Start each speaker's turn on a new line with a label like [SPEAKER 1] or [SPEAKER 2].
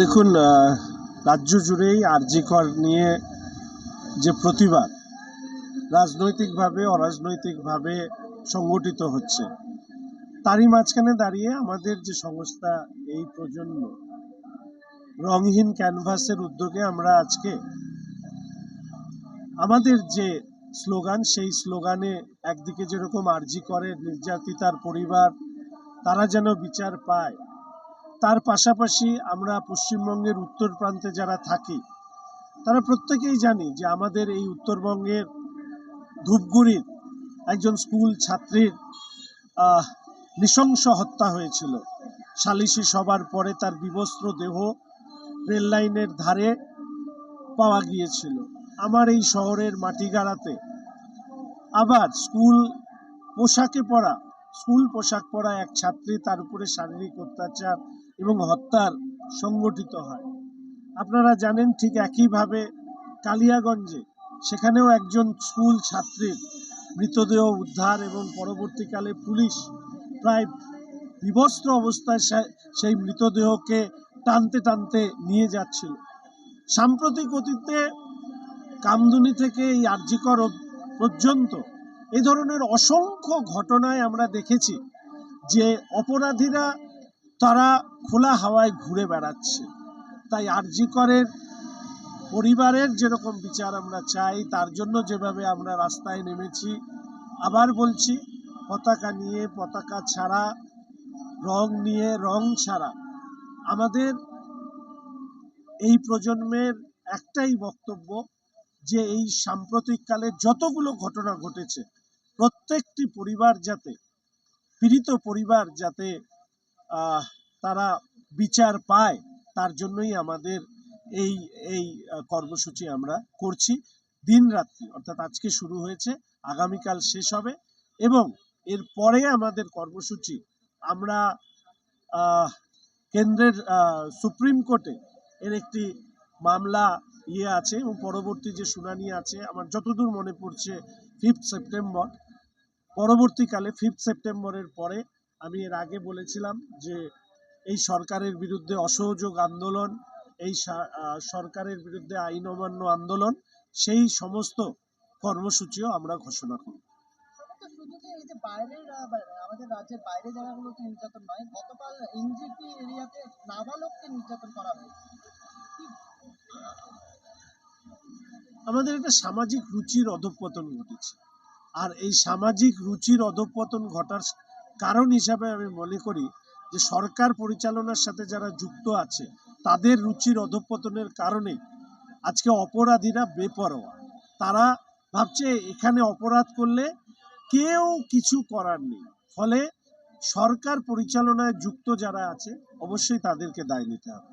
[SPEAKER 1] দেখুন রাজ্য জুড়েই আরজিকর নিয়ে যে প্রতিবাদ রাজনৈতিকভাবে, অরাজনৈতিকভাবে সংগঠিত হচ্ছে, তারই মাঝখানে দাঁড়িয়ে আমাদের যে সংস্থা, এই প্রজন্ম রংহীন ক্যানভাসের উদ্যোগে আমরা আজকে আমাদের যে স্লোগান, সেই স্লোগানে একদিকে যেরকম আরজি করে নির্যাতিতার পরিবার, তারা যেন বিচার পায় তার পাশাপাশি আমরা পশ্চিমবঙ্গের উত্তর প্রান্তে যারা থাকি, তারা প্রত্যেকেই জানি যে আমাদের এই উত্তরবঙ্গের ধূপগুড়ির একজন স্কুল ছাত্রীর নৃশংস হত্যা হয়েছিল। সালিশি সবার পরে তার বিবস্ত্র দেহ রেল লাইনের ধারে পাওয়া গিয়েছিল। আমার এই শহরের মাটিগাড়াতে আবার স্কুল পোশাকে পরা, স্কুল পোশাক পরা এক ছাত্রী তার উপরে শারীরিক অত্যাচার এবং হত্যার সংগঠিত হয়। আপনারা জানেন ঠিক একইভাবে কালিয়াগঞ্জে সেখানেও একজন স্কুল ছাত্রীর মৃতদেহ উদ্ধার এবং পরবর্তীকালে পুলিশ প্রায় বিবস্ত্র অবস্থায় সেই মৃতদেহকে টানতে টানতে নিয়ে যাচ্ছিল। সাম্প্রতিক অতীতে কামদুনি থেকে এই আর্যিকর পর্যন্ত এ ধরনের অসংখ্য ঘটনায় আমরা দেখেছি যে অপরাধীরা তারা খোলা হাওয়ায় ঘুরে বেড়াচ্ছে। তাই আরজি করের পরিবারের যেরকম বিচার আমরা চাই, তার জন্য যেভাবে আমরা রাস্তায় নেমেছি, আবার বলছি, পতাকা নিয়ে, পতাকা ছাড়া, রং নিয়ে, রং ছাড়া। আমাদের এই প্রজন্মের একটাই বক্তব্য যে এই সাম্প্রতিককালে যতগুলো ঘটনা ঘটেছে, প্রত্যেকটি পরিবার যাতে, পীড়িত পরিবার যাতে তারা বিচার পায়, তার জন্যই আমাদের এই এই কর্মসূচি আমরা করছি। দিন রাত্রি, অর্থাৎ আজকে শুরু হয়েছে, আগামীকাল শেষ হবে এবং এর পরে আমাদের কর্মসূচি আমরা কেন্দ্রের সুপ্রিম কোর্টে এর একটি মামলা ইয়ে আছে এবং পরবর্তী যে শুনানি আছে, আমার যতদূর মনে পড়ছে ফিফথ সেপ্টেম্বর পরবর্তীকালে ফিফথ সেপ্টেম্বরের পরে আমি এর আগে বলেছিলাম যে এই সরকারের বিরুদ্ধে অসহযোগ আন্দোলন এই সরকারের বিরুদ্ধে আইন অমান্য আন্দোলন সেই সমস্ত কর্মসূচিও আমরা ঘোষণা করব।
[SPEAKER 2] বাইরের আমাদের রাজ্যের বাইরে জায়গাগুলোতে নির্যাতন নয় গতকাল এনজিপি এরিয়াতে নাবালককে নির্যাতন করা হয়েছে।
[SPEAKER 1] আমাদের একটা সামাজিক রুচির অধঃপতন ঘটেছে। আর এই সামাজিক রুচির অধঃপতন ঘটার কারণ হিসাবে আমি মনে করি যে সরকার পরিচালনার সাথে যারা যুক্ত আছে, তাদের রুচির অধঃপতনের কারণে আজকে অপরাধীরা বেপরোয়া। তারা ভাবছে এখানে অপরাধ করলে কেউ কিছু করার নেই। ফলে সরকার পরিচালনায় যুক্ত যারা আছে, অবশ্যই তাদেরকে দায় নিতে হবে।